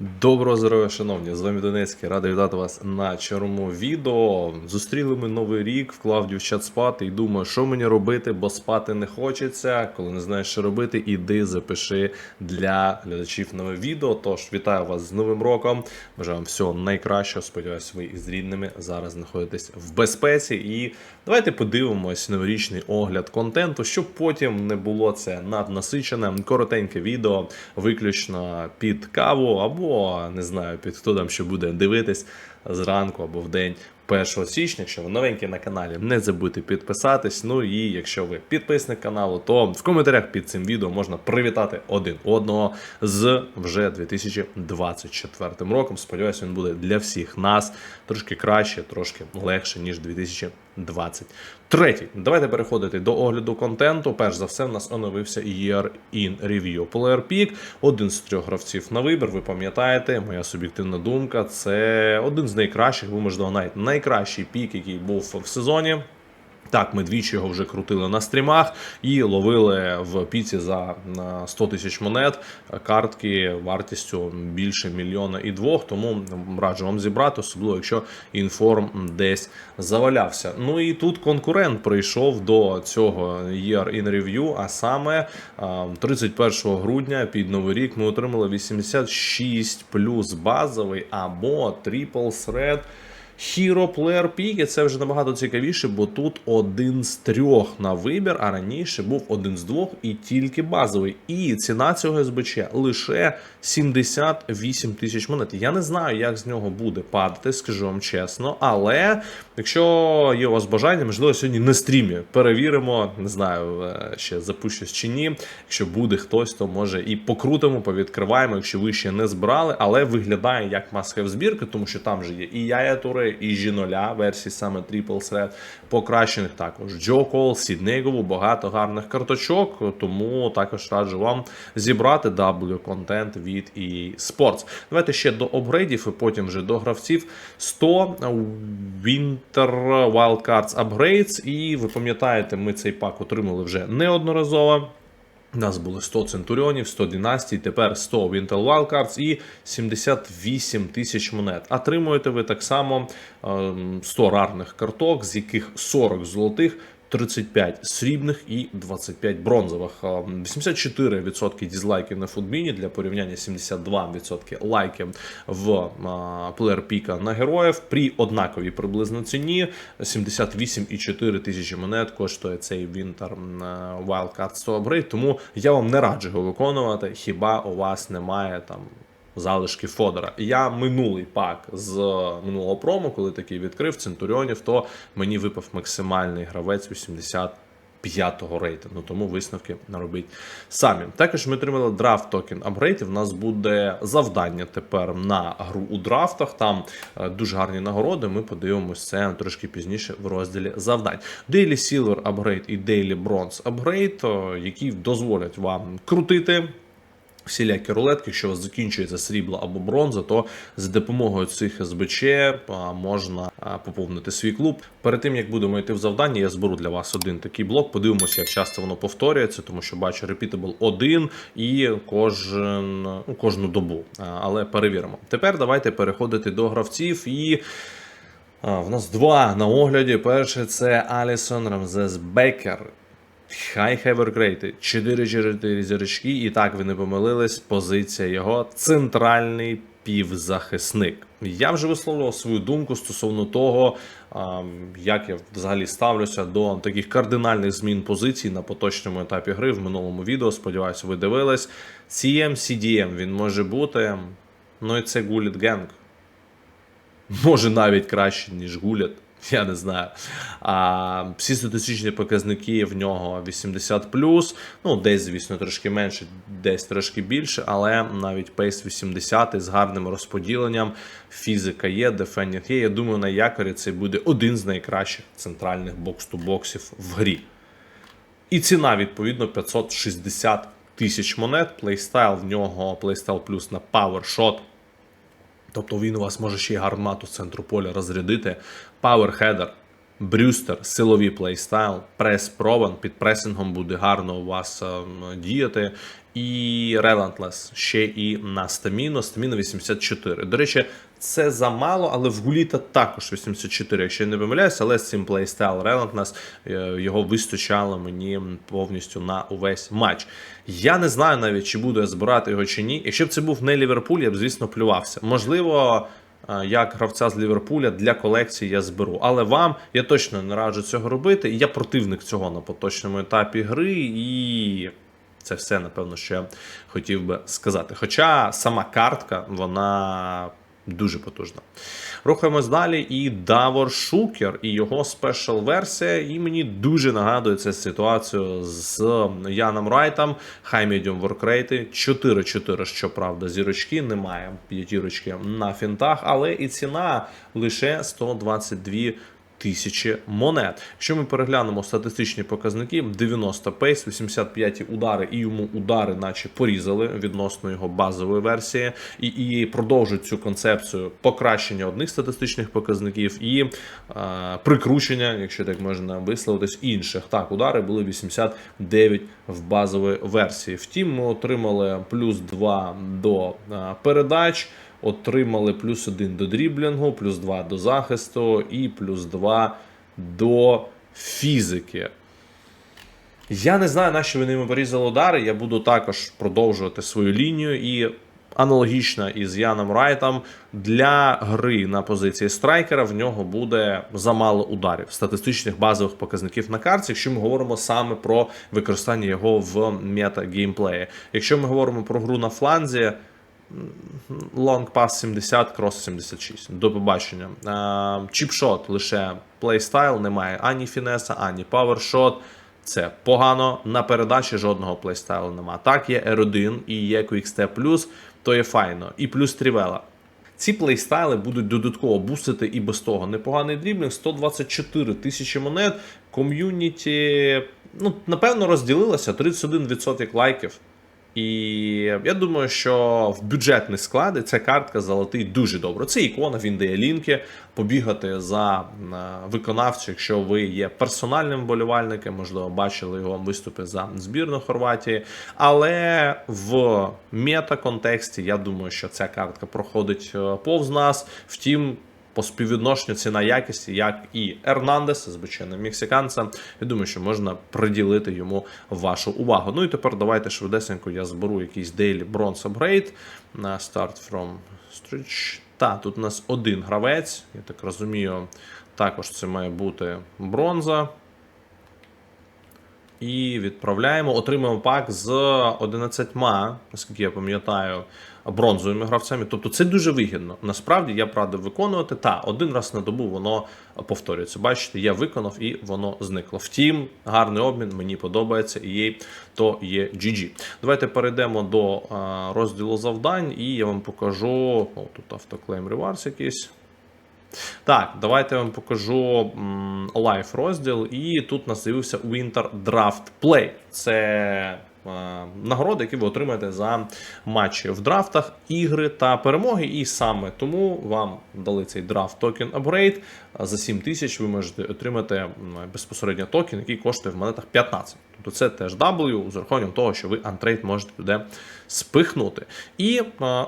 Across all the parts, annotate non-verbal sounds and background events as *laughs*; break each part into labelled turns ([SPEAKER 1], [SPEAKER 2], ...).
[SPEAKER 1] Доброго здоров'я, шановні! З вами Донецький. Радий вітати вас на чорному відео. Зустріли ми новий рік, вклав дівчат спати і думаю, що мені робити, бо спати не хочеться. Коли не знаєш, що робити, іди запиши для глядачів нове відео. Тож вітаю вас з Новим роком. Бажаю вам всього найкращого. Сподіваюсь, ви із рідними зараз знаходитесь в безпеці. І давайте подивимось новорічний огляд контенту, щоб потім не було це наднасичене. Коротеньке відео, виключно під каву або не знаю, під хто там що буде дивитись зранку або в день 1 січня. Якщо ви новенькі на каналі, не забудьте підписатись. Ну і якщо ви підписник каналу, то в коментарях під цим відео можна привітати один одного з вже 2024 роком. Сподіваюся, він буде для всіх нас трошки краще, трошки легше, ніж 2023. Давайте переходити до огляду контенту. Перш за все, в нас оновився Year in Review. Player Pick, один з трьох гравців на вибір. Ви пам'ятаєте, моя суб'єктивна думка. Це один з найкращих, ви можливо, навіть найкращий пік, який був в сезоні. Так, ми двічі його вже крутили на стрімах і ловили в піці за на 100 тисяч монет картки вартістю більше мільйона і двох. Тому раджу вам зібрати, особливо якщо інформ десь завалявся. Ну і тут конкурент прийшов до цього Year in Review, а саме а, 31 грудня під новий рік ми отримали 86 плюс базовий або Triple Thread Hero Player Pick, і це вже набагато цікавіше, бо тут один з трьох на вибір, а раніше був один з двох і тільки базовий. І ціна цього СБЧ лише 78 тисяч монет. Я не знаю, як з нього буде падати, скажу вам чесно. Але якщо є у вас бажання, можливо, сьогодні на стрімі перевіримо, не знаю, е, ще запущусь чи ні. Якщо буде хтось, то може і покрутимо, повідкриваємо, якщо ви ще не збирали, але виглядає як масхев збірка, тому що там же є і Яя Туре, і Жіноля, версії саме Triple Threat, покращених також Джо Кол, Сіднегову, багато гарних карточок. Тому також раджу вам зібрати W контент від EA Sports. Давайте ще до апгрейдів і потім вже до гравців. 100 Winter Wildcards Upgrades. І ви пам'ятаєте, ми цей пак отримали вже неодноразово. У нас було 100 центуріонів, 100 династій, тепер 100 Winter Wildcards і 78 тисяч монет. Отримуєте ви так само ем, 100 рарних карток, з яких 40 золотих. 35 срібних і 25 бронзових. Ем, 84% дізлайків на футбіні для порівняння 72% лайків в а, плеєр піка на героїв. При однаковій приблизно ціні 78,4 тисячі монет коштує цей Winter е, Wildcard 100 Upgrade, Тому я вам не раджу його виконувати. Хіба у вас немає там залишки Фодора. Я минулий пак з минулого промо, коли такий відкрив Центуріонів, то мені випав максимальний гравець 80. П'ятого рейтингу, тому висновки робіть самі. Також ми отримали драфт токен апгрейд. В нас буде завдання тепер на гру у драфтах. Там е, дуже гарні нагороди. Ми подивимося це трошки пізніше в розділі завдань. Daily Silver апгрейд і Daily Bronze апгрейд, е, які дозволять вам крутити. Всілякі рулетки, якщо у вас закінчується срібло або бронза, то з допомогою цих СБЧ можна поповнити свій клуб. Перед тим як будемо йти в завдання, я зберу для вас один такий блок. Подивимося, як часто воно повторюється, тому що бачу Repeatable один і кожен, ну, кожну добу. Але перевіримо. Тепер давайте переходити до гравців і. В нас два на огляді. Перший це Алісон Рамзес Бекер. Хай Хеверкрейти. 4-4 зірочки, і так ви не помилились. Позиція його центральний півзахисник. Я вже висловлював свою думку стосовно того, як я взагалі ставлюся до таких кардинальних змін позицій на поточному етапі гри в минулому відео. Сподіваюся, ви дивились. CM, CDM він може бути. Ну і це Гуліт Генг. Може навіть краще, ніж Гуліт. *laughs* Я не знаю. А, Всі статистичні показники в нього 80 Ну, десь, звісно, трошки менше, десь трошки більше, але навіть пейс 80 з гарним розподіленням. Фізика є, дефендінг є. Я думаю, на якорі це буде один з найкращих центральних бокс-ту-боксів в грі. І ціна, відповідно, 560 тисяч монет. Плейстайл в нього плейстайл плюс на PowerShot. Тобто він у вас може ще й гармату з центру поля розрядити. Power Брюстер, силові плейстайл, прес прован, під пресингом буде гарно у вас ем, діяти. І Relentless ще і на стаміну, стаміна 84. До речі, це замало, але в Гуліта також 84, якщо я не помиляюся, але з цим плейстайл Relentless е, його вистачало мені повністю на увесь матч. Я не знаю навіть, чи буду я збирати його чи ні. Якщо б це був не Ліверпуль, я б, звісно, плювався. Можливо. Е, Як гравця з Ліверпуля для колекції я зберу. Але вам я точно не раджу цього робити. і Я противник цього на поточному етапі гри, і це все, напевно, що я хотів би сказати. Хоча сама картка, вона дуже потужна. Рухаємось далі. І Давор Шукер і його спешл версія. І мені дуже нагадує цю ситуацію з Яном Райтом. Хай медіум воркрейти. 4-4, щоправда, зірочки. Немає п'ятірочки на фінтах, але і ціна лише 122 тисячі монет. Якщо ми переглянемо статистичні показники, 90 пейс, 85 удари, і йому удари, наче порізали відносно його базової версії, і, і продовжують цю концепцію покращення одних статистичних показників і е, прикручення, якщо так можна висловитись, інших. Так, удари були 89 в базовій версії. Втім, ми отримали плюс 2 до е, передач. Отримали плюс 1 до дріблінгу, плюс 2 до захисту і плюс 2 до фізики. Я не знаю, на що вони ними порізали удари. Я буду також продовжувати свою лінію і аналогічно із Яном Райтом для гри на позиції страйкера в нього буде замало ударів, статистичних базових показників на карті, якщо ми говоримо саме про використання його в мета-геймплеї. Якщо ми говоримо про гру на фланзі. Long pass 70, крос 76. До побачення. Е, Чіпшот лише плейстайл, немає ані фінеса, ані павершот. Це погано. На передачі жодного плейстайлу нема. Так, є R1 і є QXT+, то є файно. І плюс трівела. Ці плейстайли будуть додатково бустити і без того. Непоганий дріблінг, 124 тисячі монет. Ком'юніті, ну, напевно, розділилося 31% лайків. І я думаю, що в бюджетні склади ця картка залетить дуже добре. Це ікона, він дає лінки, побігати за е, виконавцю, якщо ви є персональним вболівальником, можливо, бачили його виступи за збірну Хорватії. Але в мета-контексті я думаю, що ця картка проходить е, повз нас. Втім. По співвідношенню ціна якість, як і Ернандес, звичайно, мексиканця. Я думаю, що можна приділити йому вашу увагу. Ну і тепер давайте швидесенько я зберу якийсь Daily Bronze Upgrade на Start from Stretch. Та, тут у нас один гравець, я так розумію, також це має бути бронза. І відправляємо, отримаємо пак з 11, наскільки я пам'ятаю, бронзовими гравцями. Тобто це дуже вигідно. Насправді я б радив виконувати. Та один раз на добу воно повторюється. Бачите, я виконав і воно зникло. Втім, гарний обмін, мені подобається, і є, то є GG. Давайте перейдемо до розділу завдань, і я вам покажу. О, тут автоклейм реверс якийсь. Так, давайте я вам покажу лайф розділ, і тут нас з'явився Winter Draft Play. Це е, нагороди, які ви отримаєте за матчі в драфтах, ігри та перемоги. І саме тому вам дали цей драфт токен апгрейд. За 7 тисяч ви можете отримати безпосередньо токен, який коштує в монетах 15. Тобто це теж W з урахуванням того, що ви антрейд можете туди спихнути. І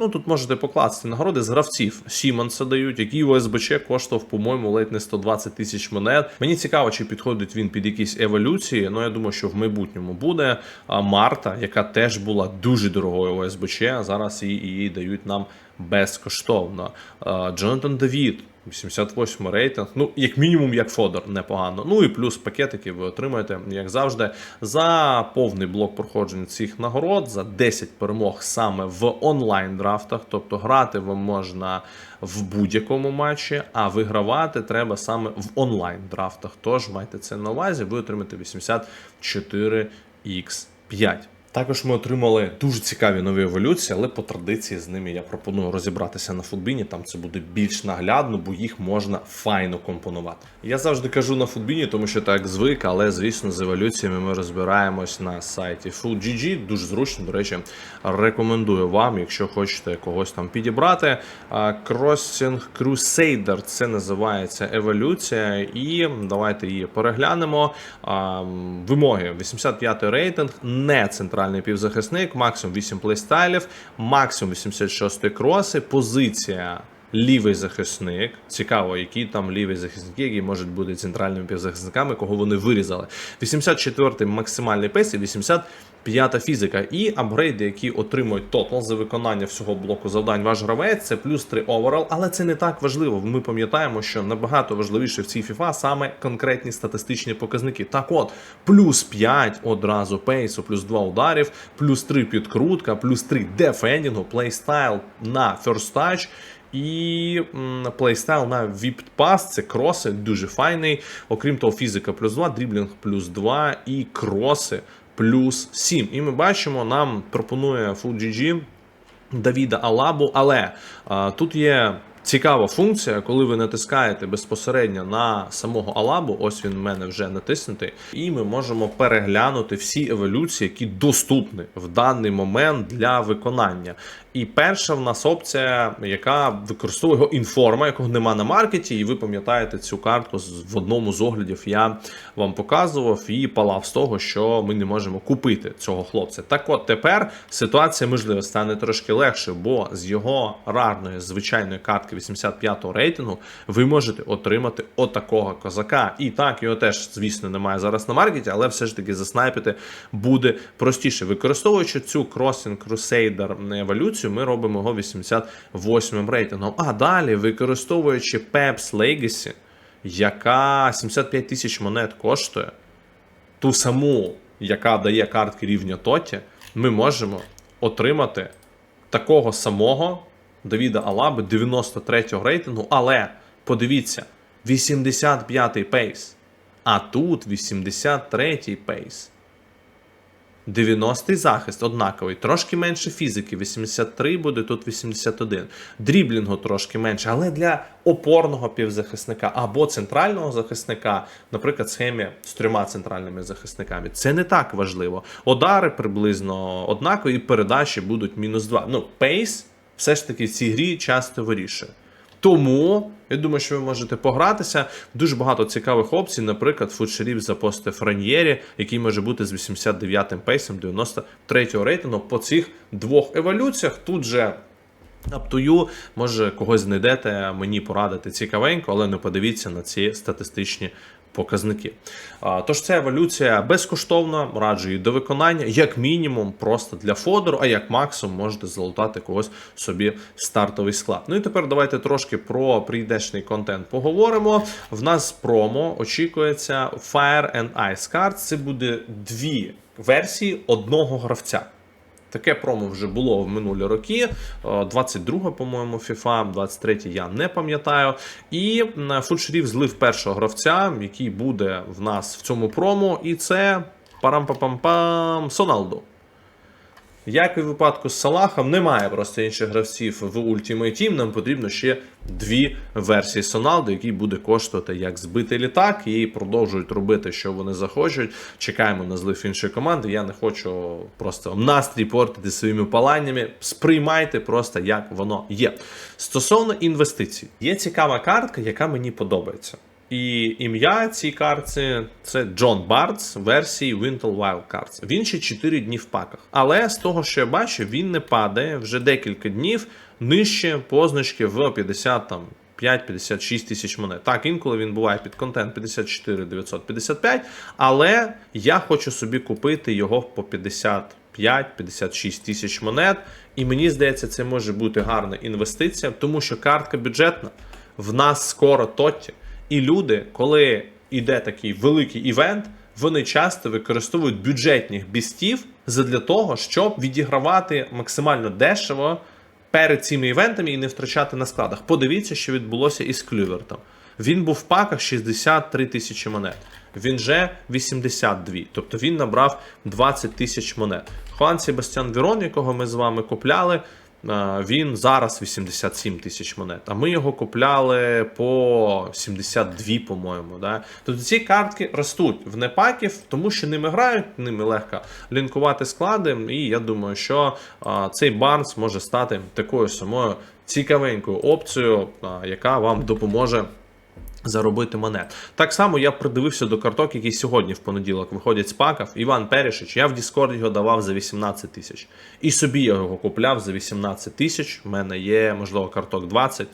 [SPEAKER 1] ну, тут можете покласти нагороди з гравців. Сімонса дають, який ОСБЧ коштував, по-моєму, ледь не 120 тисяч монет. Мені цікаво, чи підходить він під якісь еволюції. Ну я думаю, що в майбутньому буде. Марта, яка теж була дуже дорогою ОСБЧ, зараз її, її дають нам безкоштовно. Джонатан Давід. 88 рейтинг, ну, як мінімум, як фодер, непогано. Ну і плюс пакетики ви отримаєте, як завжди, за повний блок проходження цих нагород, за 10 перемог саме в онлайн драфтах. Тобто грати вам можна в будь-якому матчі, а вигравати треба саме в онлайн драфтах. Тож майте це на увазі, ви отримаєте 84 x 5 Також ми отримали дуже цікаві нові еволюції, але по традиції з ними я пропоную розібратися на футбіні. Там це буде більш наглядно, бо їх можна файно компонувати. Я завжди кажу на футбіні, тому що так звик, але звісно, з еволюціями ми розбираємось на сайті FoodGG. Дуже зручно. До речі, рекомендую вам, якщо хочете когось там підібрати. Crossing Crusader це називається еволюція, і давайте її переглянемо. Вимоги: 85 рейтинг, не центральний півзахисник, максимум 8 плейстайлів, максимум 86 кроси, позиція. Лівий захисник, цікаво, які там ліві захисники, які можуть бути центральними півзахисниками, кого вони вирізали. 84-й максимальний пейс і 85-та фізика. І апгрейди, які отримують тотал за виконання всього блоку завдань ваш гравець, це плюс 3 оверал, але це не так важливо. Ми пам'ятаємо, що набагато важливіше в цій FIFA саме конкретні статистичні показники. Так от, плюс 5 одразу пейсу, плюс 2 ударів, плюс 3 підкрутка, плюс 3 дефендінгу, плейстайл на touch. І плейстайл на VIP Pass, це кроси, дуже файний. Окрім того, фізика плюс 2, дріблінг плюс 2 і кроси плюс 7. І ми бачимо, нам пропонує FullGG Давіда Алабу, але а, тут є. Цікава функція, коли ви натискаєте безпосередньо на самого Алабу, ось він в мене вже натиснутий, і ми можемо переглянути всі еволюції, які доступні в даний момент для виконання. І перша в нас опція, яка використовує його інформа, якого нема на маркеті, і ви пам'ятаєте цю картку в одному з оглядів я вам показував і палав з того, що ми не можемо купити цього хлопця. Так от тепер ситуація можливо стане трошки легше, бо з його рарної звичайної картки 85-го рейтингу ви можете отримати отакого козака. І так, його теж, звісно, немає зараз на маркеті, але все ж таки заснайпити буде простіше. Використовуючи цю Crossing Crusader еволюцію, ми робимо його 88 рейтингом. А далі, використовуючи Peps Legacy, яка 75 тисяч монет коштує, ту саму, яка дає картки рівня Тоті, ми можемо отримати такого самого Давіда Алаби 93-го рейтингу, але подивіться, 85-й пейс. А тут 83-й пейс. 90-й захист однаковий, трошки менше фізики, 83 буде, тут 81. Дріблінгу трошки менше, але для опорного півзахисника або центрального захисника, наприклад, схемі з трьома центральними захисниками, це не так важливо. Удари приблизно однакові, передачі будуть мінус 2. Ну, пейс все ж таки в цій грі часто вирішує. Тому я думаю, що ви можете погратися. Дуже багато цікавих опцій. Наприклад, фудшерів запостив Франьєрі, який може бути з 89-м пейсом 93-го рейтингу по цих двох еволюціях. Тут же you, може когось знайдете, мені порадити цікавенько, але не подивіться на ці статистичні показники. Тож ця еволюція безкоштовна, раджу її до виконання, як мінімум, просто для фодеру, а як максимум можете залутати когось собі стартовий склад. Ну і тепер давайте трошки про прийдешний контент поговоримо. В нас промо очікується Fire and Ice Cards. Це буде дві версії одного гравця. Таке промо вже було в минулі роки. 22, по-моєму, FIFA, 23 я не пам'ятаю. І Фудшерів злив першого гравця, який буде в нас в цьому промо, і це парам-пам-пам Соналдо. Як і в випадку з Салахом, немає просто інших гравців в Ultimate Team. Нам потрібно ще дві версії Соналдо, які буде коштувати як збитий літак, і продовжують робити, що вони захочуть. Чекаємо на злив іншої команди. Я не хочу просто настрій портити своїми паланнями. Сприймайте просто як воно є. Стосовно інвестицій, є цікава картка, яка мені подобається. І ім'я цій картці це Джон Бардс версії Wintel Wild Cards. Він ще 4 дні в паках. Але з того, що я бачу, він не падає вже декілька днів нижче позначки в 50 там. 5-56 тисяч монет. Так, інколи він буває під контент 54 955, але я хочу собі купити його по 55-56 тисяч монет. І мені здається, це може бути гарна інвестиція, тому що картка бюджетна, в нас скоро Тотті. І люди, коли йде такий великий івент, вони часто використовують бюджетних бістів для того, щоб відігравати максимально дешево перед цими івентами і не втрачати на складах. Подивіться, що відбулося із Клювертом. Він був в паках 63 тисячі монет. Він же 82. Тобто він набрав 20 тисяч монет. Хуан Себастьян Вірон, якого ми з вами купляли. Е, Він зараз 87 тисяч монет, а ми його купляли по 72, по-моєму. Да? Тобто ці картки ростуть в непаків, тому що ними грають, ними легко лінкувати склади. І я думаю, що а, цей Барнс може стати такою самою цікавенькою опцією, а, яка вам допоможе. Заробити монет. Так само я придивився до карток, які сьогодні в понеділок виходять з паків. Іван Перішич, я в Discord його давав за 18 тисяч. І собі я його купляв за 18 тисяч. У мене є, можливо, карток 20.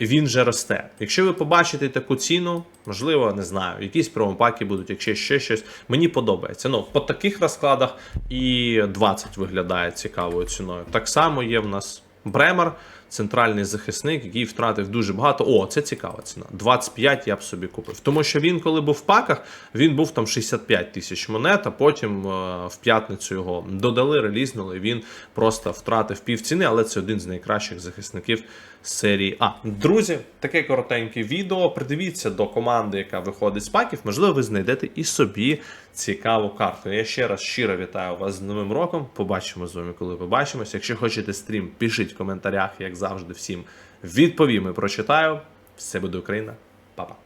[SPEAKER 1] Він вже росте. Якщо ви побачите таку ціну, можливо, не знаю, якісь промопаки будуть, якщо ще щось. Мені подобається. Ну, по таких розкладах і 20 виглядає цікавою ціною. Так само є в нас Бремер, центральний захисник, який втратив дуже багато. О, це цікава ціна. 25 я б собі купив. Тому що він, коли був в паках, він був там 65 тисяч монет, а потім е, в п'ятницю його додали, релізнули. Він просто втратив пів ціни, але це один з найкращих захисників серії А. Друзі, таке коротеньке відео. Придивіться до команди, яка виходить з паків. Можливо, ви знайдете і собі цікаву карту. Я ще раз щиро вітаю вас з Новим роком. Побачимо з вами, коли побачимося. Якщо хочете стрім, пишіть в коментарях, як завжди, всім відповім і прочитаю. Все буде Україна, Па-па.